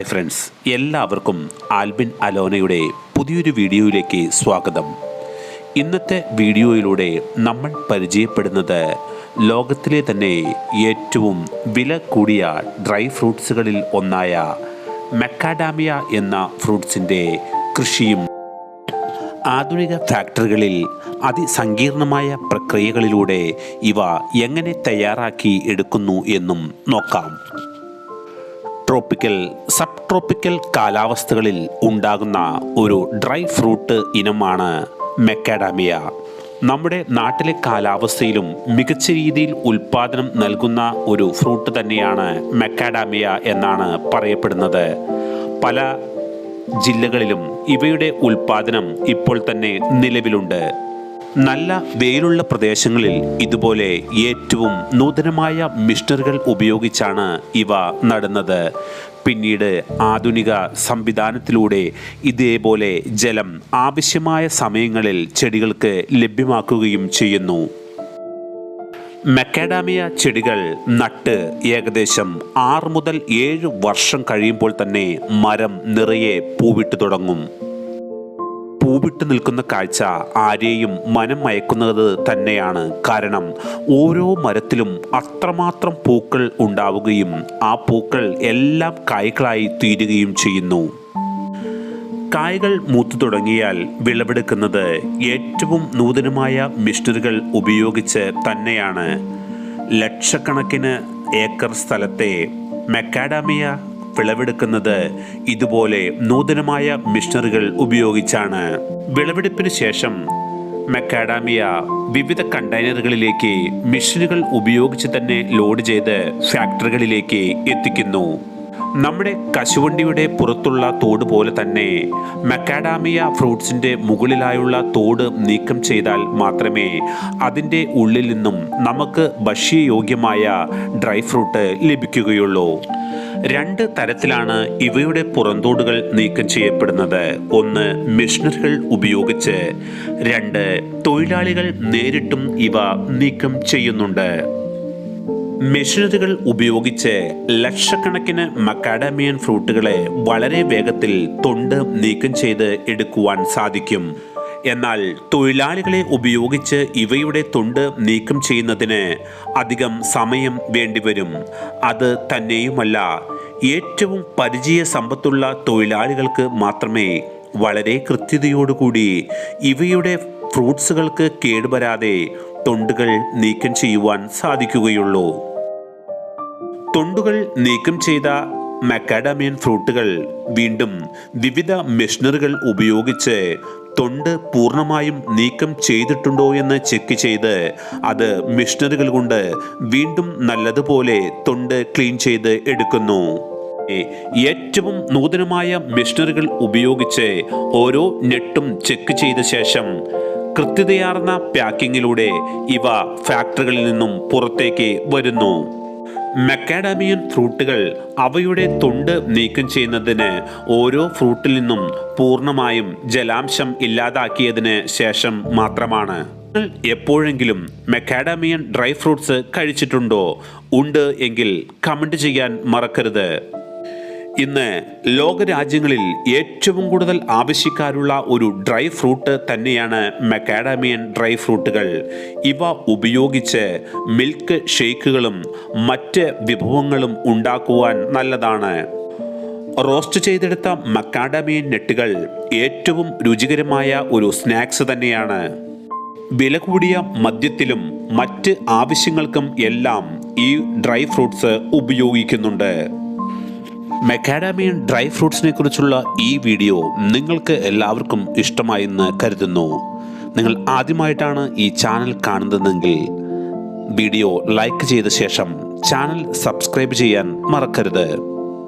Friends എല്ലാവർക്കും ആൽബിൻ അലോനയുടെ പുതിയൊരു വീഡിയോയിലേക്ക് സ്വാഗതം. ഇന്നത്തെ വീഡിയോയിലൂടെ നമ്മൾ പരിചയപ്പെടുന്നത് ലോകത്തിലെ തന്നെ ഏറ്റവും വില കൂടിയ ഡ്രൈ ഫ്രൂട്ട്സുകളിൽ ഒന്നായ മെക്കാഡാമിയ എന്ന ഫ്രൂട്ട്സിന്റെ കൃഷിയും ആധുനിക ഫാക്ടറികളിൽ അതിസങ്കീർണമായ പ്രക്രിയകളിലൂടെ ഇവ എങ്ങനെ തയ്യാറാക്കി എടുക്കുന്നു എന്നും നോക്കാം. ട്രോപ്പിക്കൽ സബ് ട്രോപ്പിക്കൽ കാലാവസ്ഥകളിൽ ഉണ്ടാകുന്ന ഒരു ഡ്രൈ ഫ്രൂട്ട് ഇനമാണ് മെക്കാഡാമിയ നമ്മുടെ നാട്ടിലെ കാലാവസ്ഥയിലും മികച്ച രീതിയിൽ ഉൽപാദനം നൽകുന്ന ഒരു ഫ്രൂട്ട് തന്നെയാണ് മെക്കാഡാമിയ എന്നാണ് പറയപ്പെടുന്നത്. പല ജില്ലകളിലും ഇവയുടെ ഉൽപാദനം ഇപ്പോൾ തന്നെ നിലവിലുണ്ട്. നല്ല വെയിലുള്ള പ്രദേശങ്ങളിൽ ഇതുപോലെ ഏറ്റവും നൂതനമായ മിഷണറികൾ ഉപയോഗിച്ചാണ് ഇവ നടുന്നത്. പിന്നീട് ആധുനിക സംവിധാനത്തിലൂടെ ഇതേപോലെ ജലം ആവശ്യമായ സമയങ്ങളിൽ ചെടികൾക്ക് ലഭ്യമാക്കുകയും ചെയ്യുന്നു. മെക്കാഡാമിയ ചെടികൾ നട്ട് ഏകദേശം ആറ് മുതൽ ഏഴ് വർഷം കഴിയുമ്പോൾ തന്നെ മരം നിറയെ പൂവിട്ട് തുടങ്ങും. പൂവിട്ട് നിൽക്കുന്ന കാഴ്ച ആരെയും മനം മയക്കുന്നത് തന്നെയാണ്. കാരണം ഓരോ മരത്തിലും അത്രമാത്രം പൂക്കൾ ഉണ്ടാവുകയും ആ പൂക്കൾ എല്ലാം കായ്കളായി തീരുകയും ചെയ്യുന്നു. കായകൾ മൂത്തു തുടങ്ങിയാൽ വിളവെടുക്കുന്നത് ഏറ്റവും നൂതനമായ മിഷനറികൾ ഉപയോഗിച്ച് തന്നെയാണ്. ലക്ഷക്കണക്കിന് ഏക്കർ സ്ഥലത്തെ മെക്കാഡാമിയ വിളവെടുക്കുന്നത് ഇതുപോലെ നൂതനമായ മിഷനറികൾ ഉപയോഗിച്ചാണ്. വിളവെടുപ്പിന് ശേഷം മെക്കാഡാമിയ വിവിധ കണ്ടെയ്നറുകളിലേക്ക് മിഷനുകൾ ഉപയോഗിച്ച് തന്നെ ലോഡ് ചെയ്ത് ഫാക്ടറികളിലേക്ക് എത്തിക്കുന്നു. നമ്മുടെ കശുവണ്ടിയുടെ പുറത്തുള്ള തോട് പോലെ തന്നെ മക്കാഡാമിയ ഫ്രൂട്ട്സിന്റെ മുകളിലായുള്ള തോട് നീക്കം ചെയ്താൽ മാത്രമേ അതിന്റെ ഉള്ളിൽ നിന്നും നമുക്ക് ഭക്ഷ്യയോഗ്യമായ ഡ്രൈ ഫ്രൂട്ട് ലഭിക്കുകയുള്ളൂ. രണ്ട് തരത്തിലാണ് ഇവയുടെ പുറന്തോടുകൾ നീക്കം ചെയ്യപ്പെടുന്നത്. ഒന്ന് മെഷീനറികൾ ഉപയോഗിച്ച്. രണ്ട് തൊഴിലാളികൾ നേരിട്ടും ഇവ നീക്കം ചെയ്യുന്നുണ്ട്. മെഷീനറികൾ ഉപയോഗിച്ച് ലക്ഷക്കണക്കിന് മക്കാഡമിയൻ ഫ്രൂട്ടുകളെ വളരെ വേഗത്തിൽ തൊണ്ട് നീക്കം ചെയ്ത് എടുക്കുവാൻ സാധിക്കും. എന്നാൽ തൊഴിലാളികളെ ഉപയോഗിച്ച് ഇവയുടെ തൊണ്ട് നീക്കം ചെയ്യുന്നതിന് അധികം സമയം വേണ്ടിവരും. അത് തന്നെയുമല്ല ഏറ്റവും പരിചയ സമ്പത്തുള്ള തൊഴിലാളികൾക്ക് മാത്രമേ വളരെ കൃത്യതയോടുകൂടി ഇവയുടെ ഫ്രൂട്ട്സുകൾക്ക് കേടുവരാതെ തൊണ്ടുകൾ നീക്കം ചെയ്യുവാൻ സാധിക്കുകയുള്ളൂ. തൊണ്ടുകൾ നീക്കം ചെയ്ത മക്കാഡമിയൻ ഫ്രൂട്ടുകൾ വീണ്ടും വിവിധ മെഷീനറികൾ ഉപയോഗിച്ച് തൊണ്ട് പൂർണമായും നീക്കം ചെയ്തിട്ടുണ്ടോ എന്ന് ചെക്ക് ചെയ്ത് അത് മെഷീനറികൾ കൊണ്ട് വീണ്ടും നല്ലതുപോലെ തൊണ്ട് ക്ലീൻ ചെയ്ത് എടുക്കുന്നു. ഏറ്റവും നൂതനമായ മെഷീനറികൾ ഉപയോഗിച്ച് ഓരോ നെട്ടും ചെക്ക് ചെയ്ത ശേഷം കൃത്യതയാർന്ന പാക്കിങ്ങിലൂടെ ഇവ ഫാക്ടറികളിൽ നിന്നും പുറത്തേക്ക് വരുന്നു. മെക്കാഡാമിയൻ ഫ്രൂട്ടുകൾ അവയുടെ തൊണ്ട് നീക്കം ചെയ്യുന്നതിന് ഓരോ ഫ്രൂട്ടിൽ നിന്നും പൂർണമായും ജലാംശം ഇല്ലാതാക്കിയതിന് ശേഷം മാത്രമാണ്. എപ്പോഴെങ്കിലും മെക്കാഡാമിയൻ ഡ്രൈ ഫ്രൂട്ട്സ് കഴിച്ചിട്ടുണ്ടോ? ഉണ്ട് എങ്കിൽ കമന്റ് ചെയ്യാൻ മറക്കരുത്. ഇന്ന് ലോകരാജ്യങ്ങളിൽ ഏറ്റവും കൂടുതൽ ആവശ്യക്കാരുള്ള ഒരു ഡ്രൈ ഫ്രൂട്ട് തന്നെയാണ് മെക്കാഡാമിയൻ ഡ്രൈ ഫ്രൂട്ടുകൾ. ഇവ ഉപയോഗിച്ച് മിൽക്ക് ഷേക്കുകളും മറ്റ് വിഭവങ്ങളും ഉണ്ടാക്കുവാൻ നല്ലതാണ്. റോസ്റ്റ് ചെയ്തെടുത്ത മക്കാഡാമിയൻ നെട്ടുകൾ ഏറ്റവും രുചികരമായ ഒരു സ്നാക്സ് തന്നെയാണ്. വില കൂടിയ മദ്യത്തിലും മറ്റ് ആവശ്യങ്ങൾക്കും എല്ലാം ഈ ഡ്രൈ ഫ്രൂട്ട്സ് ഉപയോഗിക്കുന്നുണ്ട്. മെക്കാഡാമിയൻ ഡ്രൈ ഫ്രൂട്ട്സിനെ കുറിച്ചുള്ള ഈ വീഡിയോ നിങ്ങൾക്ക് എല്ലാവർക്കും ഇഷ്ടമായെന്ന് കരുതുന്നു. നിങ്ങൾ ആദ്യമായിട്ടാണ് ഈ ചാനൽ കാണുന്നതെങ്കിൽ വീഡിയോ ലൈക്ക് ചെയ്ത ശേഷം ചാനൽ സബ്സ്ക്രൈബ് ചെയ്യാൻ മറക്കരുത്.